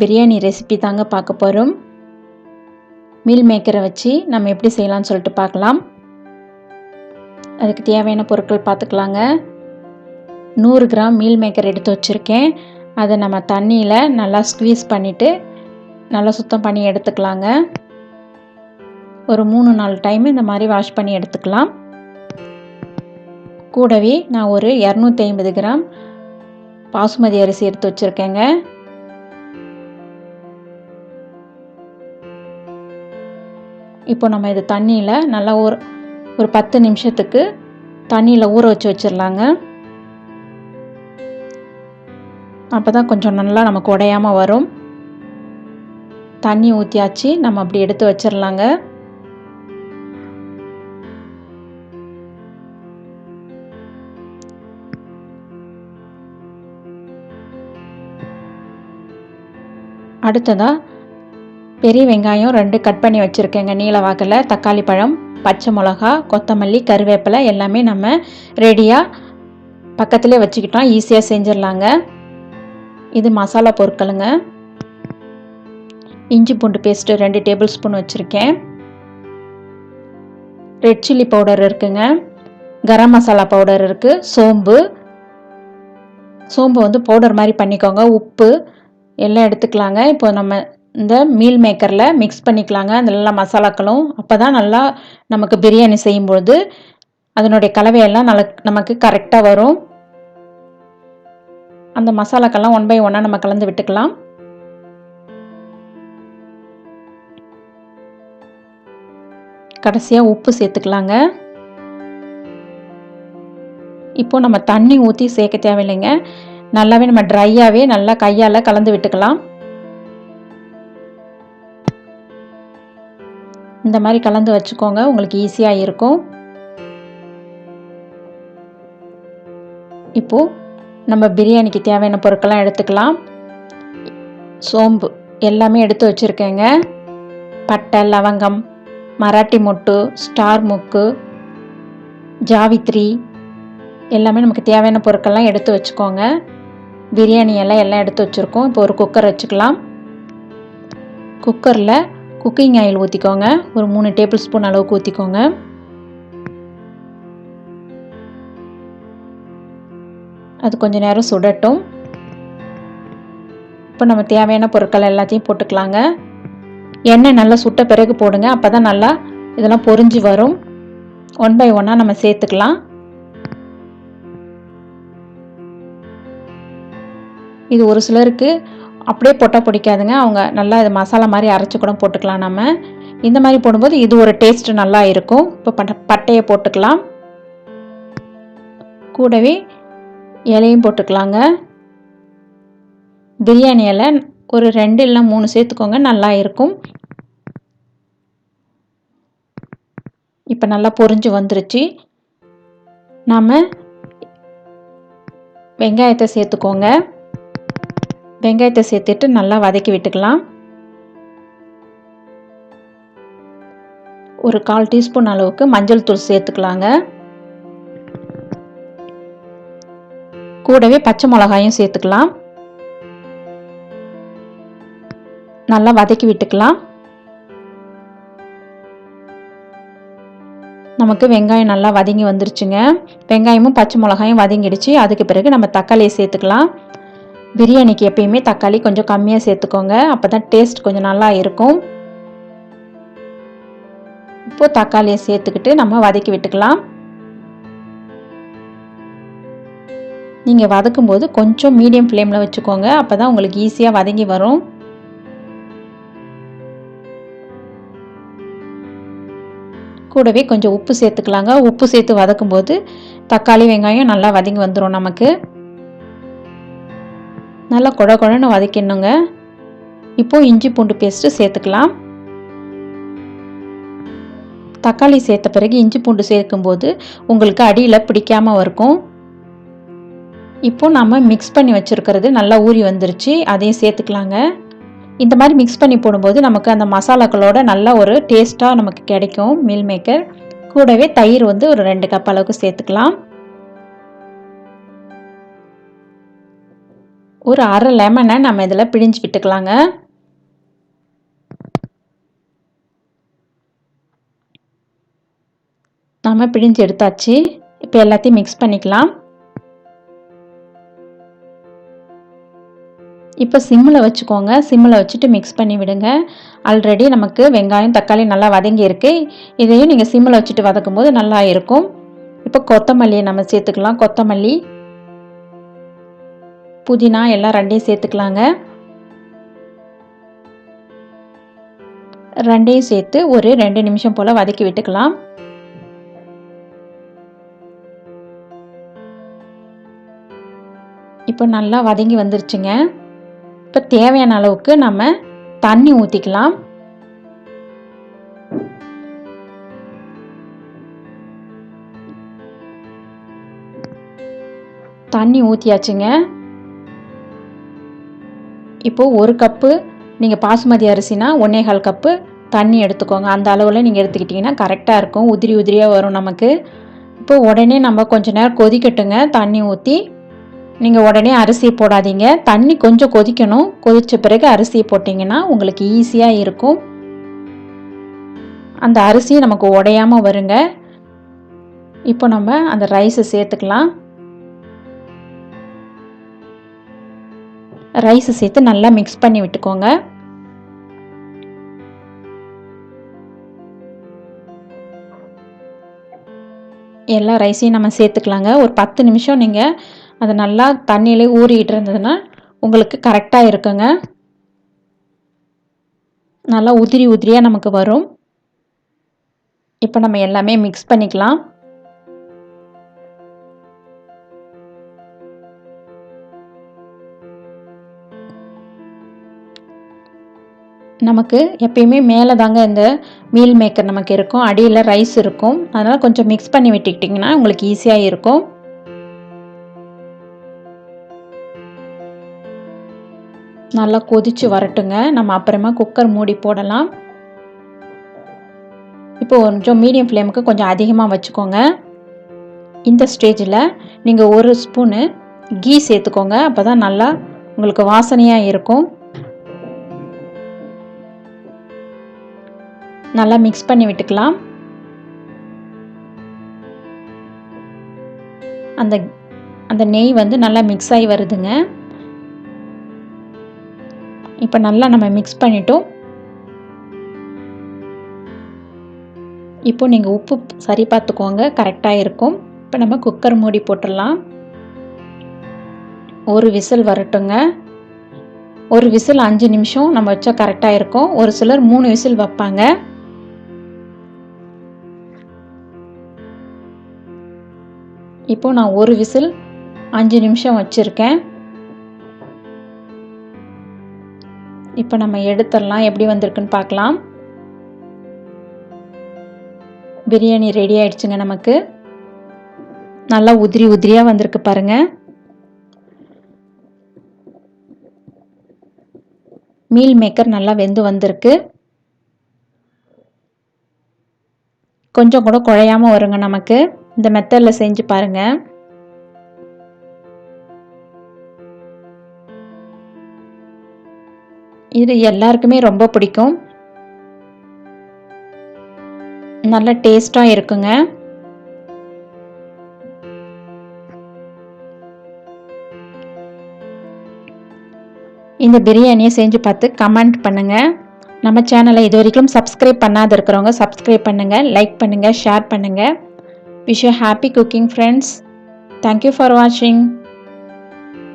Biryani recipe தாங்க பார்க்க போகிறோம் மீல் மேக்கரை வச்சு நம்ம எப்படி செய்யலாம்னு சொல்லிட்டு பார்க்கலாம். அதுக்கு தேவையான பொருட்கள் பார்த்துக்கலாங்க. நூறு கிராம் மீல் மேக்கர் எடுத்து வச்சுருக்கேன். அதை நம்ம தண்ணியில் நல்லா ஸ்க்வீஸ் பண்ணிவிட்டு நல்லா சுத்தம் பண்ணி எடுத்துக்கலாங்க. ஒரு மூணு நாலு டைம் இந்த மாதிரி வாஷ் பண்ணி எடுத்துக்கலாம். கூடவே நான் ஒரு இரநூத்தி ஐம்பது கிராம் பாசுமதி அரிசி எடுத்து வச்சுருக்கேங்க. இப்போ நம்ம இது தண்ணியில் நல்லா ஒரு ஒரு பத்து நிமிஷத்துக்கு தண்ணியில் ஊற வச்சு வச்சிடலாங்க. அப்போ தான் கொஞ்சம் நல்லா நமக்கு உடையாமல் வரும். தண்ணி ஊற்றியாச்சு நம்ம அப்படி எடுத்து வச்சிடலாங்க. அடுத்ததாக பெரிய வெங்காயம் ரெண்டு கட் பண்ணி வச்சுருக்கேங்க. நீல வாக்கில் தக்காளி பழம் பச்சை மிளகா கொத்தமல்லி கருவேப்பிலை எல்லாமே நம்ம ரெடியாக பக்கத்துலேயே வச்சுக்கிட்டோம். ஈஸியாக செஞ்சிடலாங்க. இது மசாலா பொருட்களுங்க. இஞ்சி பூண்டு பேஸ்ட்டு ரெண்டு டேபிள் ஸ்பூன் வச்சுருக்கேன். ரெட் சில்லி பவுடர் இருக்குங்க. கரம் மசாலா பவுடர் இருக்குது சோம்பு. சோம்பு வந்து பவுடர் மாதிரி பண்ணிக்கோங்க. உப்பு எல்லாம் எடுத்துக்கலாங்க. இப்போ நம்ம இந்த மீல் மேக்கரில் மிக்ஸ் பண்ணிக்கலாங்க. அந்த எல்லா மசாலாக்களும். அப்போ தான் நல்லா நமக்கு பிரியாணி செய்யும்பொழுது அதனுடைய கலவையெல்லாம் நல்ல நமக்கு கரெக்டாக வரும். அந்த மசாலாக்கெல்லாம் ஒன் பை ஒன்னாக நம்ம கலந்து விட்டுக்கலாம். கடைசியாக உப்பு சேர்த்துக்கலாங்க. இப்போ நம்ம தண்ணி ஊற்றி சேர்க்க தேவையில்லைங்க. நல்லாவே நம்ம ட்ரையாகவே நல்லா கையால் கலந்து விட்டுக்கலாம். இந்த மாதிரி கலந்து வச்சுக்கோங்க உங்களுக்கு ஈஸியாக இருக்கும். இப்போது நம்ம பிரியாணிக்கு தேவையான பொருட்கள்லாம் எடுத்துக்கலாம். சோம்பு எல்லாமே எடுத்து வச்சுருக்கேங்க. பட்டை லவங்கம் மராட்டி மொட்டு ஸ்டார் முக்கு ஜாவித்ரி எல்லாமே நமக்கு தேவையான பொருட்கள்லாம் எடுத்து வச்சுக்கோங்க. பிரியாணி எல்லாம் எல்லாம் எடுத்து வச்சுருக்கோம். இப்போ ஒரு குக்கர் வச்சுக்கலாம். குக்கரில் குக்கிங் ஆயில் ஊற்றிக்கோங்க ஒரு மூணு டேபிள் ஸ்பூன் அளவுக்கு ஊற்றிக்கோங்க அது கொஞ்சம் நேரம் சுடட்டும். இப்போ நம்ம தேவையான பொருட்கள் எல்லாத்தையும் போட்டுக்கலாங்க. எண்ணெய் நல்லா சுட்ட பிறகு போடுங்க. அப்போ தான் நல்லா இதெல்லாம் பொறிஞ்சு வரும். ஒன் பை ஒன்னாக நம்ம சேர்த்துக்கலாம். இது ஒரு சிலருக்கு அப்படியே போட்டால் பிடிக்காதுங்க. அவங்க நல்லா இது மசாலா மாதிரி அரைச்சி கூட போட்டுக்கலாம் நம்ம. இந்த மாதிரி போடும்போது இது ஒரு டேஸ்ட் நல்லா இருக்கும். இப்போ பட்ட பட்டையை போட்டுக்கலாம். கூடவே இலையும் போட்டுக்கலாங்க. பிரியாணி இலை ஒரு ரெண்டு இல்லை மூணு சேர்த்துக்கோங்க நல்லா இருக்கும். இப்போ நல்லா பொரிஞ்சு வந்துருச்சு. நாம் வெங்காயத்தை சேர்த்துக்கோங்க. வெங்காயத்தை சேர்த்துட்டு நல்லா வதக்கி விட்டுக்கலாம். ஒரு கால் டீஸ்பூன் அளவுக்கு மஞ்சள் தூள் சேர்த்துக்கலாங்க. கூடவே பச்சை மிளகாயும் சேர்த்துக்கலாம். நல்லா வதக்கி விட்டுக்கலாம். நமக்கு வெங்காயம் நல்லா வதங்கி வந்துருச்சுங்க. வெங்காயமும் பச்சை மிளகாயும் வதங்கிடுச்சு. அதுக்கு பிறகு நம்ம தக்காளியை சேர்த்துக்கலாம். பிரியாணிக்கு எப்பயுமே தக்காளி கொஞ்சம் கம்மியாக சேர்த்துக்கோங்க. அப்போ தான் டேஸ்ட் கொஞ்சம் நல்லா இருக்கும். இப்போது தக்காளியை சேர்த்துக்கிட்டு நம்ம வதக்கி விட்டுக்கலாம். நீங்கள் வதக்கும்போது கொஞ்சம் மீடியம் ஃப்ளேமில் வச்சுக்கோங்க. அப்போ தான் உங்களுக்கு ஈஸியாக வதங்கி வரும். கூடவே கொஞ்சம் உப்பு சேர்த்துக்கலாங்க. உப்பு சேர்த்து வதக்கும்போது தக்காளி வெங்காயம் நல்லா வதங்கி வந்துடும் நமக்கு. நல்லா குழ குழன்னு வதக்கிடணுங்க. இப்போது இஞ்சி பூண்டு பேஸ்ட்டு சேர்த்துக்கலாம். தக்காளி சேர்த்த பிறகு இஞ்சி பூண்டு சேர்க்கும்போது உங்களுக்கு அடியில் பிடிக்காமல் இருக்கும் இப்போ நம்ம மிக்ஸ் பண்ணி வச்சுருக்கிறது நல்லா ஊறி வந்துருச்சு அதையும் சேர்த்துக்கலாங்க. இந்த மாதிரி மிக்ஸ் பண்ணி போடும்போது நமக்கு அந்த மசாலாக்களோட நல்ல ஒரு டேஸ்ட்டாக நமக்கு கிடைக்கும் மீல் மேக்கர் கூடவே தயிர் வந்து ஒரு ரெண்டு கப் அளவுக்கு சேர்த்துக்கலாம். ஒரு அரை லெமனை நம்ம இதில் பிழிஞ்சு விட்டுக்கலாங்க. நாம் பிழிஞ்சு எடுத்தாச்சு. இப்போ எல்லாத்தையும் மிக்ஸ் பண்ணிக்கலாம். இப்போ சிம்மில் வச்சுக்கோங்க. சிம்மில் வச்சுட்டு மிக்ஸ் பண்ணி விடுங்க. ஆல்ரெடி நமக்கு வெங்காயம் தக்காளி நல்லா வதங்கி இருக்குது இதையும் நீங்கள் சிம்மில் வச்சுட்டு வதக்கும் போது நல்லா இருக்கும். இப்போ கொத்தமல்லியை நம்ம சேர்த்துக்கலாம். கொத்தமல்லி புதினா எல்லாம் ரெண்டையும் சேர்த்துக்கலாங்க. ரெண்டையும் சேர்த்து ஒரு ரெண்டு நிமிஷம் போல் வதக்கி விட்டுக்கலாம். இப்போ நல்லா வதங்கி வந்துருச்சுங்க. இப்போ தேவையான அளவுக்கு நம்ம தண்ணி ஊற்றிக்கலாம் தண்ணி ஊற்றியாச்சுங்க இப்போது ஒரு கப்பு நீங்கள் பாசுமதி அரிசினா ஒன்றேகால் கப்பு தண்ணி எடுத்துக்கோங்க. அந்த அளவில் நீங்கள் எடுத்துக்கிட்டிங்கன்னா கரெக்டாக இருக்கும். உதிரி உதிரியாக வரும் நமக்கு. இப்போ உடனே நம்ம கொஞ்ச நேரம் கொதிக்கட்டுங்க. தண்ணி ஊற்றி நீங்கள் உடனே அரிசி போடாதீங்க. தண்ணி கொஞ்சம் கொதிக்கணும். கொதித்த பிறகு அரிசியை போட்டிங்கன்னா உங்களுக்கு ஈஸியாக இருக்கும். அந்த அரிசி நமக்கு உடையாமல் வருங்க. இப்போ நம்ம அந்த ரைஸை சேர்த்துக்கலாம். ரைஸை சேர்த்து நல்லா மிக்ஸ் பண்ணி விட்டுக்கோங்க. எல்லா ரைஸையும் நம்ம சேர்த்துக்கலாங்க. ஒரு பத்து நிமிஷம் நீங்கள் அது நல்லா தண்ணியிலே ஊறிக்கிட்டு இருந்ததுன்னா உங்களுக்கு கரெக்டாக இருக்குங்க. நல்லா உதிரி உதிரியாக நமக்கு வரும். இப்போ நம்ம எல்லாமே மிக்ஸ் பண்ணிக்கலாம். நமக்கு எப்பயுமே மேலே தாங்க இந்த மீல் மேக்கர் நமக்கு இருக்கும். அடியில் ரைஸ் இருக்கும். அதனால் கொஞ்சம் மிக்ஸ் பண்ணி விட்டுக்கிட்டிங்கன்னா உங்களுக்கு ஈஸியாக இருக்கும். நல்லா கொதித்து வரட்டுங்க. நம்ம அப்புறமா குக்கர் மூடி போடலாம். இப்போ கொஞ்சம் மீடியம் ஃப்ளேமுக்கு கொஞ்சம் அதிகமாக வச்சுக்கோங்க. இந்த ஸ்டேஜில் நீங்கள் ஒரு ஸ்பூனு கீ சேர்த்துக்கோங்க. அப்போ தான் நல்லா உங்களுக்கு வாசனையாக இருக்கும். நல்லா மிக்ஸ் பண்ணி விட்டுக்கலாம். அந்த அந்த நெய் வந்து நல்லா மிக்ஸ் ஆகி வருதுங்க. இப்போ நல்லா நம்ம மிக்ஸ் பண்ணிட்டோம். இப்போ நீங்கள் உப்பு சரி பார்த்துக்கோங்க கரெக்டாக இருக்கும். இப்போ நம்ம குக்கர் மூடி போட்டுடலாம். ஒரு விசில் வரட்டுங்க. ஒரு விசில் அஞ்சு நிமிஷம் நம்ம வச்சா கரெக்டாக இருக்கும். ஒரு சிலர் மூணு விசில் வைப்பாங்க. இப்போ நான் ஒரு விசில் அஞ்சு நிமிஷம் வச்சுருக்கேன். இப்போ நம்ம எடுத்துடலாம். எப்படி வந்திருக்குன்னு பார்க்கலாம். பிரியாணி ரெடி ஆயிடுச்சுங்க நமக்கு. நல்லா உதிரி உதிரியாக வந்திருக்கு பாருங்கள் மீல் மேக்கர் நல்லா வெந்து வந்திருக்கு. கொஞ்சம் கூட குழையாமல் வருங்க நமக்கு. இந்த மெத்தடில் செஞ்சு பாருங்கள் இது எல்லாருக்குமே ரொம்ப பிடிக்கும். நல்ல டேஸ்டாக இருக்குங்க. இந்த பிரியாணியை செஞ்சு பார்த்து கமெண்ட் பண்ணுங்கள் நம்ம சேனலை இது வரைக்கும் சப்ஸ்கிரைப் பண்ணாத இருக்கிறவங்க சப்ஸ்கிரைப் பண்ணுங்கள் லைக் பண்ணுங்கள் ஷேர் பண்ணுங்கள் Wish you happy cooking friends. Thank you for watching.